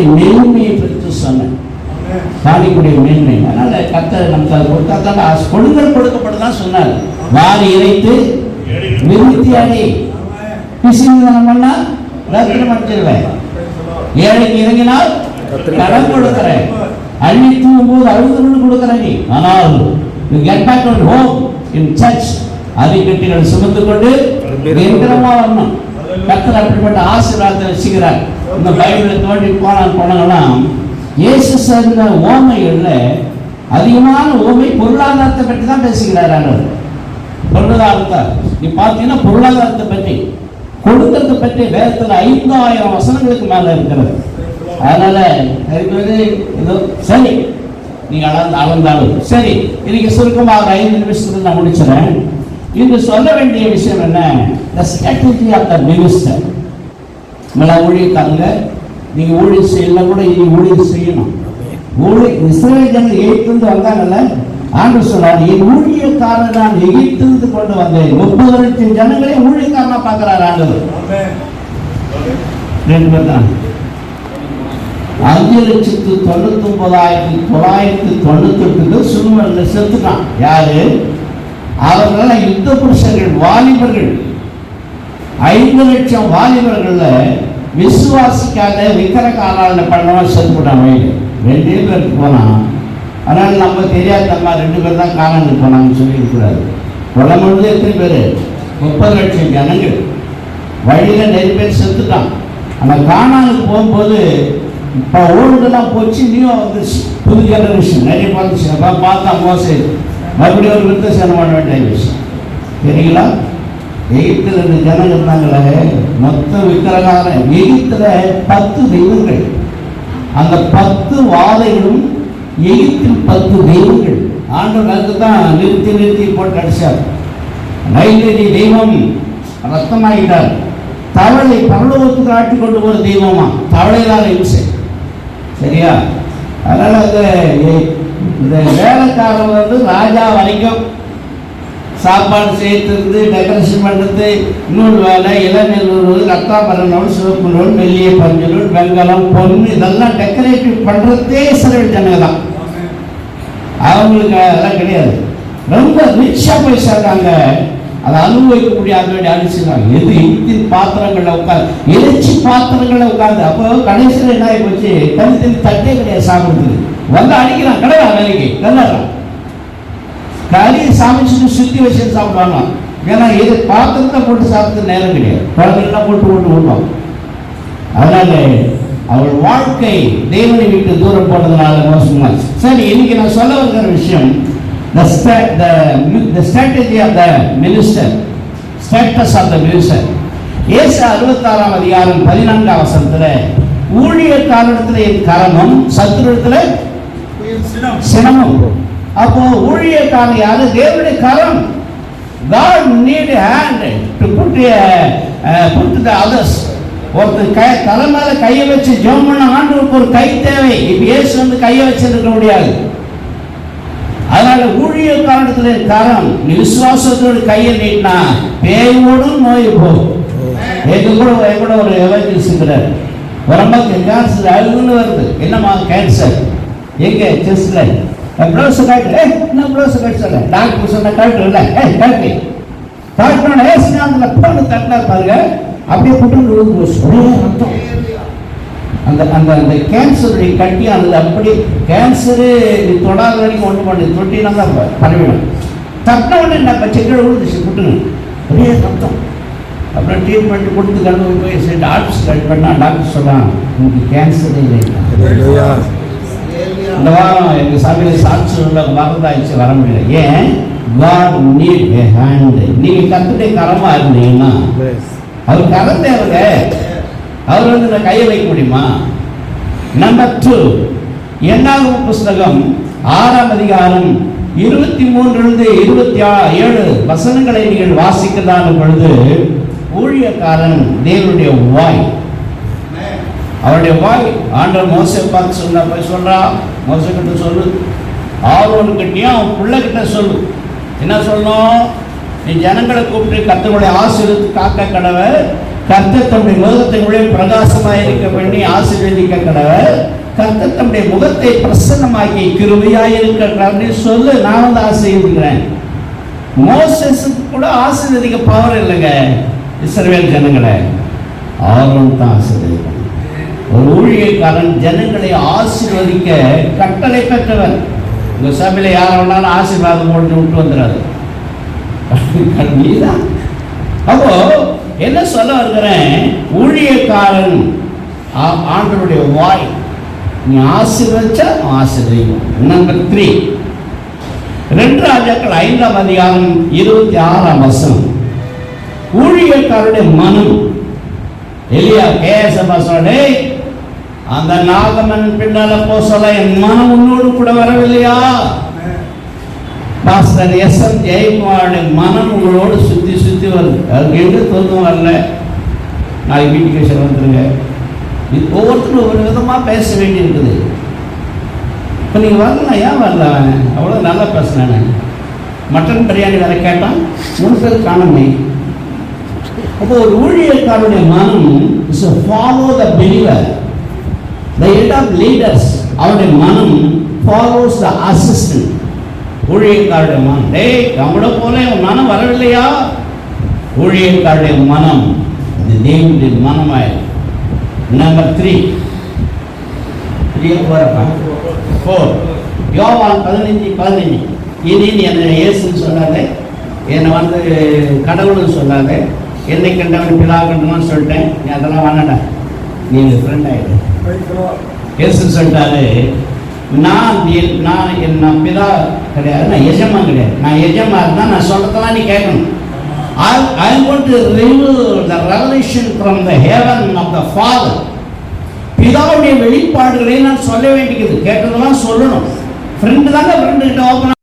காணிக்குடைய மேன்மையை பற்றி சொன்னேன். காணிக்குடைய மேன்மை. அதனால கத்தர் நமக்கு அதை கொடுத்தா தான். கொடுங்கள் கொடுக்கப்பட்டுதான் சொன்னார். வாரி இறைத்து விருத்தி அடை பிசிங்கனம் பண்ணா ரத்தினம் அடிச்சிருவேன் ஏழைக்கு இறங்கினால் கடன் கொடுக்கிறேன். அள்ளி தூங்கும் போது அழுது கொண்டு கொடுக்கிற நீ ஆனால் you get back on home in church. அதிகட்டிகள் சுமந்து கொண்டு நிரந்தரமா வரணும். கத்தர் அப்படிப்பட்ட ஆசீர்வாதத்தை வச்சுக்கிறார். இந்த பைபிளில் தோண்டி போன போனாங்கன்னா இயேசு சார்ந்த ஓமைகளில் அதிகமான ஓமை பொருளாதாரத்தை பற்றி தான் பேசுகிறார் அவர். பொருளாதாரத்தை. நீ பார்த்தீங்கன்னா பொருளாதாரத்தை பற்றி கொடுக்கறதை பற்றி வேதத்தில் ஐந்தாயிரம் வசனங்களுக்கு மேலே இருக்கிறது. அதனால எனக்கு வந்து ஏதோ சரி. நீங்க அளந்து அளந்தாலும். சரி இன்னைக்கு சுருக்கமாக ஒரு ஐந்து நிமிஷத்துல நான் முடிச்சிடறேன். இன்று சொல்ல வேண்டிய விஷயம் என்ன? The strategy of the minister நம்மள ஊழியக்காரங்க நீங்கள் ஊழியம் செய்யலாம் கூட இனி ஊழியம் செய்யணும். ஊழிய இஸ்ரேல் ஜனங்கள் வந்தாங்கல்ல? ஆண்டு சொன்னார் என் ஊழியக்காரன் நான் எகிப்திருந்து கொண்டு வந்தேன். முப்பது லட்சம் ஜனங்களே ஊழியக்காரனா பார்க்கிறார் ஆண்டவர். ரெண்டு பேர் தான். அஞ்சு லட்சத்து தொண்ணூத்தி ஒன்பதாயிரத்தி தொள்ளாயிரத்தி தொண்ணூத்தி எட்டுக்கு சுடுமல்ல செத்துட்டான் யாரு? அவர்களெல்லாம் யுத்த புருஷர்கள் வாலிபர்கள். ஐந்து லட்சம் வாலிபர்கள்ல விசுவாசிக்காத விக்கிர காலால பண்ணவன் செத்து போட்டான் வயலு ரெண்டே பேருக்கு போனான் ஆனால் நம்ம தெரியாதம்மா ரெண்டு பேர் தான் காலாண்டு போனாங்கன்னு சொல்லியிருக்கிறாரு இருக்கக்கூடாது முழுது எத்தனை பேர்? முப்பது லட்சம் ஜனங்கள். வழியில் நிறைய பேர் செத்துட்டான். ஆனால் காணாலுக்கு போகும்போது இப்போ ஓடுதெல்லாம் போச்சு நீயும் வந்து புது ஜெனரேஷன் நிறைய பார்த்துச்சு அப்போ பார்த்தா மோசம் மறுபடியும் ஒரு விருத்த சேனம் பண்ண வேண்டிய விஷயம். சரிங்களா எகிப்தில் இருந்த ஜனங்கள் இருந்தாங்களே மொத்த விக்கிரகாரம் எகிப்தில் பத்து தெய்வங்கள். அந்த பத்து வாதைகளும் எகிப்தில் பத்து தெய்வங்கள். ஆண்டவர் அதுக்கு தான் நிறுத்தி நிறுத்தி போட்டு அடிச்சார். நைவேதி தெய்வம் ரத்தமாகிட்டார் தவளை பரலோகத்துக்கு ஆட்டி கொண்டு போகிற தெய்வமா? தவளையிலான இம்சை சரியா? அதனால் அந்த இந்த வேலைக்காரன் வந்து ராஜா வரைக்கும் சாப்பாடு சேர்த்துருந்து டெக்கரேஷன் பண்ணுறது நூல் வேலை இளநீர் நூல் ரத்தாபர பரணம் சிவப்பு நூல் மெல்லிய பஞ்சு நூல் வெங்கலம் பொண்ணு இதெல்லாம் டெக்கரேட்டிவ் பண்ணுறதே இஸ்ரேல் ஜனங்க தான். அவங்களுக்கு அதெல்லாம் கிடையாது. ரொம்ப ரிச்சாக போய் சேர்றாங்க. அதை அனுபவிக்க முடியாத வேண்டிய அடிச்சுறாங்க எது இந்தின் பாத்திரங்களில் உட்காந்து இறைச்சி பாத்திரங்களில் உட்காந்து அப்போ கடைசியில் என்ன ஆகி போச்சு? தனி தனி தட்டே கிடையாது சாப்பிடுறது வந்து அடிக்கிறான். கிடையாது வேலைக்கு? கல்லாடுறான் கறி சமைச்சிட்டு சுத்தி வச்சு சாப்பிடுவாங்க. ஏன்னா இது பாத்திரத்தை போட்டு சாப்பிட்டு நேரம் கிடையாது. குழந்தைலாம் போட்டு போட்டு விடுவாங்க அதனால அவள் வாழ்க்கை தேவனை விட்டு தூரம் போனதுனால மோசமாச்சு சரி இன்னைக்கு நான் சொல்ல வருகிற விஷயம் the strategy of the minister status of the minister. ஏசு அறுபத்தாறாம் அதிகாரம் பதினான்காம் வசனத்துல ஊழியக்காரத்துல என் கரமும் சத்துருடத்துல சினமும். அப்போ ஊழியக்காரன் யாரு தேவனுடைய கரம் God need hand hand to put a, uh, put the others. ஒருத்தர் கை தலை மேல கையை வச்சு ஜெபம் பண்ண ஆண்டவருக்கு ஒரு கை தேவை. இப்ப இயேசு வந்து கையை வச்சிருக்க முடியாது. அதனால ஊழியக்காரத்துல கரம் நீ விசுவாசத்தோடு கையை நீட்டினா பேயோடும் நோய் போகும். எங்க கூட என் கூட ஒரு எவர்ஜென்சி இருக்கிறார். உடம்புக்கு கேன்சர் அழுகுன்னு வருது. என்னமா கேன்சர் எங்க? செஸ்ட்ல ப்ளவுஸ் காட்டு ஏ என்ன ப்ளவுஸ் காட்டு சொல்ல டாக்டர் சொன்ன காட்டு இல்லை ஏ காட்டு காட்டுனோட ஏ சினாந்தில் பொண்ணு தட்டினா பாருங்க அப்படியே புட்டு விழுந்து போச்சு ரத்தம் அந்த அந்த அந்த கேன்சருடைய கட்டி அந்த அப்படி கேன்சரு நீ தொடாத வரைக்கும் ஒன்று பண்ணு தொட்டினா தான் ப- பரவிடும் தட்டின உடனே நம்ம செக்கடை விழுந்துச்சு புட்டுன்னு ஒரே ரத்தம் அப்புறம் ட்ரீட்மெண்ட் கொடுத்து கண்டு போய் சரி டாக்டர் கட் பண்ணா டாக்டர் சொன்னான் உங்களுக்கு கேன்சரே இல்லை இந்த வாரம் எங்க சபையில் சாட்சி உள்ள மறந்தாயிடுச்சு வர முடியல. ஏன்? God need a hand நீங்க கத்துடைய கரமா இருந்தீங்கன்னா. அவர் கரம் தேவைங்க அவர் வந்து இந்த கையை வைக்க முடியுமா? நம்பர் டூ எண்ணாகும் புஸ்தகம்? ஆறாம் அதிகாரம் இருபத்தி மூன்றிலிருந்து இருபத்தி ஏழு வசனங்களை நீங்கள் வாசிக்கிறதான பொழுது ஊழியக்காரன் தேவனுடைய வாய் அவருடைய வாய் ஆண்டர் மோசை பார்த்து சொன்னா போய் சொல்றா மோசை கிட்ட சொல்லு. ஆர்வன்கிட்டையும் அவன் பிள்ளைகிட்ட சொல்லு. என்ன சொல்லணும்? நீ ஜனங்களை கூப்பிட்டு கத்தனுடைய ஆசீர்வத்து காக்க கடவை கர்த்தர் தம்முடைய முகத்தை உள்ளே இருக்க பண்ணி ஆசீர்வதிக்க கடவை கர்த்த தம்முடைய முகத்தை பிரசன்னமாக்கி கிருபையாய் அப்படின்னு சொல்லு நான் வந்து ஆசீர்வதிக்கிறேன். மோசஸுக்கு கூட ஆசீர்வதிக்க பவர் இல்லைங்க. இஸ்ரவேல் ஜனங்களை ஆர்வம் தான் ஆசீர்வதிக்கணும் ஊழியக்காரன் ஜனங்களை ஆசீர்வதிக்க கட்டளை பெற்றவன். இந்த சபையில் யார் வேணாலும் ஆசீர்வாதம் போட்டு விட்டு வந்துடாது நீதான் அப்போ என்ன சொல்ல வருகிறேன்? ஊழியக்காரன் ஆ- ஆண்டவருடைய வாய். நீ ஆசீர்வதிச்சா ஆசீர்வதிக்கும். நம்பர் த்ரீ ரெண்டு ராஜாக்கள் ஐந்தாம் அதிகாரம் இருபத்தி ஆறாம் வசனம். ஊழியக்காரருடைய மனம். எலியா கேசப்பா அந்த நாகமன் பின்னால போ சொல்ல என் மனம் உன்னோடு கூட வரவில்லையா? பாஸ்டர் எஸ் எம் ஜெயக்குமாருடைய மனம் உங்களோடு சுத்தி சுத்தி வருது. அதுக்கு எங்கே தோற்றம் வரல? நாளைக்கு வீட்டுக்கு சார் வந்துருங்க. இது ஒவ்வொருத்தரும் ஒரு விதமாக பேச வேண்டி இருக்குது இப்போ நீங்கள் வரலாம் ஏன் வரல? அவன் அவ்வளோ நல்லா பேசினேன் மட்டன் பிரியாணி வேற கேட்டான். மூணு பேர் காணுமே அப்போ ஒரு ஊழியக்காரனுடைய மனம் is follow the believer the head of leaders அவருடைய மனம் ஃபாலோஸ் த அசிஸ்டன்ட் ஊழியக்காருடைய மனம். டே அவங்கள போல உன் மனம் வரவில்லையா? ஊழியக்காருடைய மனம் இந்த தேவனுடைய மனமாய் நம்பர் த்ரீ த்ரீ ஃபோர் யோவான் பதினஞ்சு பதினஞ்சு இனி என்னை இயேசுன்னு சொன்னாரு என்னை வந்து கடவுள்னு சொன்னாரு என்னை கண்டவன் பிதா கண்டவன் சொல்லிட்டேன். நீ அதெல்லாம் வேணாடா நீ ஃப்ரெண்ட் ஆகிடு இயேசு சொல்லிட்டாரு நான் என்- நான் என் நான் பிதா கிடையாது நான் எஜமான் கிடையாது. நான் எஜமா இருந்தால் நான் சொல்றதெல்லாம் நீ கேட்கணும். I I want to reveal the revelation from the heaven of the father பிதாவுடைய வெளிப்பாடுகளை நான் சொல்ல வேண்டியது. கேட்டதெல்லாம் சொல்லணும். ஃப்ரெண்டு தாங்க ஃப்ரெண்டு கிட்ட ஓப்பன்